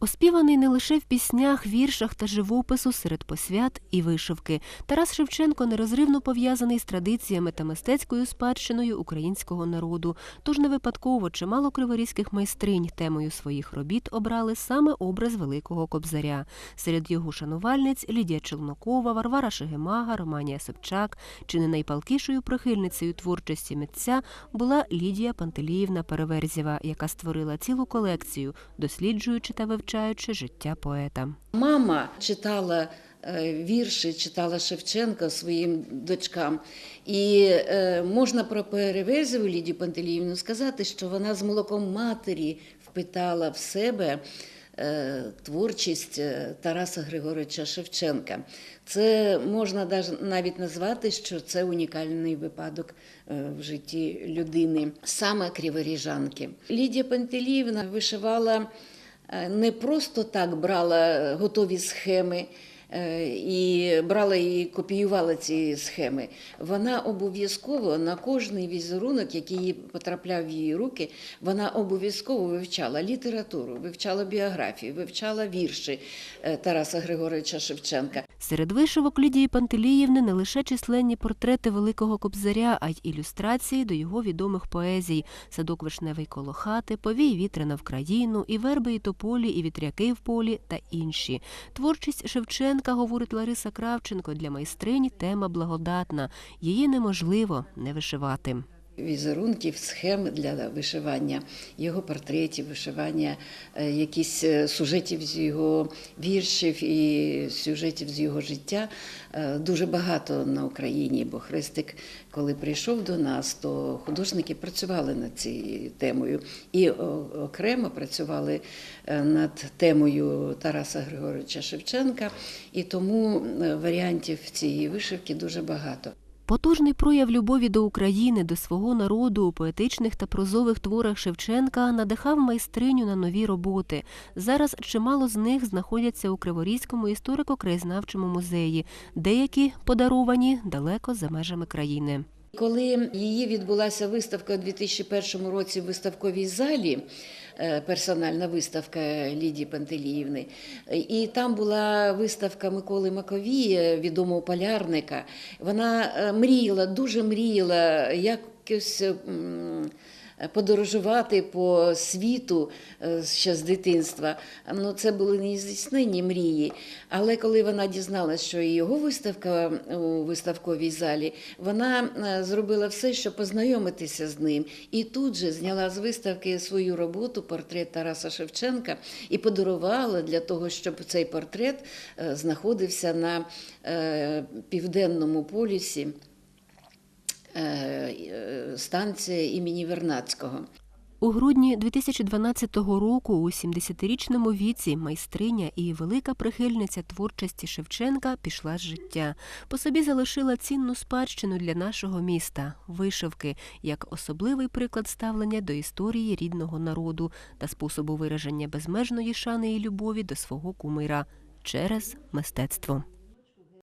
Оспіваний не лише в піснях, віршах та живопису серед посвят і вишивки. Тарас Шевченко нерозривно пов'язаний з традиціями та мистецькою спадщиною українського народу. Тож не випадково чимало криворізьких майстринь темою своїх робіт обрали саме образ Великого Кобзаря. Серед його шанувальниць Лідія Челнокова, Варвара Шегемага, Романія Собчак. Чи не найпалкішою прихильницею творчості митця була Лідія Пантеліївна Переверзєва, яка створила цілу колекцію, досліджуючи та вивчаючи життя поета. Мама читала е, вірші, читала Шевченка своїм дочкам. І е, можна про Переверзеву Лідію Пантеліївну сказати, що вона з молоком матері впитала в себе. е, Творчість Тараса Григоровича Шевченка. Це можна навіть назвати, що це унікальний випадок в житті людини, саме криворіжанки. Лідія Пантеліївна вишивала не просто так брала готові схеми е, і брала і копіювала ці схеми. Вона обов'язково на кожний візерунок, який їй потрапляв в її руки, вона обов'язково вивчала літературу, вивчала біографію, вивчала вірші е, Тараса Григоровича Шевченка. Серед вишивок Лідії Пантеліївни не лише численні портрети Великого Кобзаря, а й ілюстрації до його відомих поезій Садок вишневий коло хати, Повій вітряна в країну, і верби, і тополі, і вітряки в полі та інші. Творчість Шевченка, говорить Лариса Кравченко, для майстрині тема благодатна. Її неможливо не вишивати. Візерунків, схем для вишивання його портретів, вишивання е, якісь е, сюжетів з його віршів і сюжетів з його життя е, дуже багато на Україні. Бо Христик, коли прийшов до нас, то художники працювали над цією темою і окремо працювали над темою Тараса Григоровича Шевченка, і тому варіантів цієї вишивки дуже багато. Потужний прояв любові до України, до свого народу у поетичних та прозових творах Шевченка надихав майстриню на нові роботи. Зараз чимало з них знаходяться у Криворізькому історико-краєзнавчому музеї, деякі подаровані далеко за межами країни. Коли її відбулася виставка у 2001 році в виставковій залі, персональна виставка Лідії Пантеліївни, і там була виставка Миколи Маковія, відомого полярника. Вона е, мріяла, дуже мріяла якось. М, Подорожувати по світу е, ще з дитинства. Ну, це були нездійсненні мрії. Але коли вона дізналася, що і його виставка у виставковій залі, вона е, зробила все, щоб познайомитися з ним. І тут же зняла з виставки свою роботу, портрет Тараса Шевченка, і подарувала для того, щоб цей портрет е, знаходився на е, південному полюсі е, е, станція імені Вернадського. У грудні 2012 року у 70-річному віці майстриня і велика прихильниця творчості Шевченка пішла з життя. По собі залишила цінну спадщину для нашого міста вишивки як особливий приклад ставлення до історії рідного народу та способу вираження безмежної шани і любові до свого кумира через мистецтво.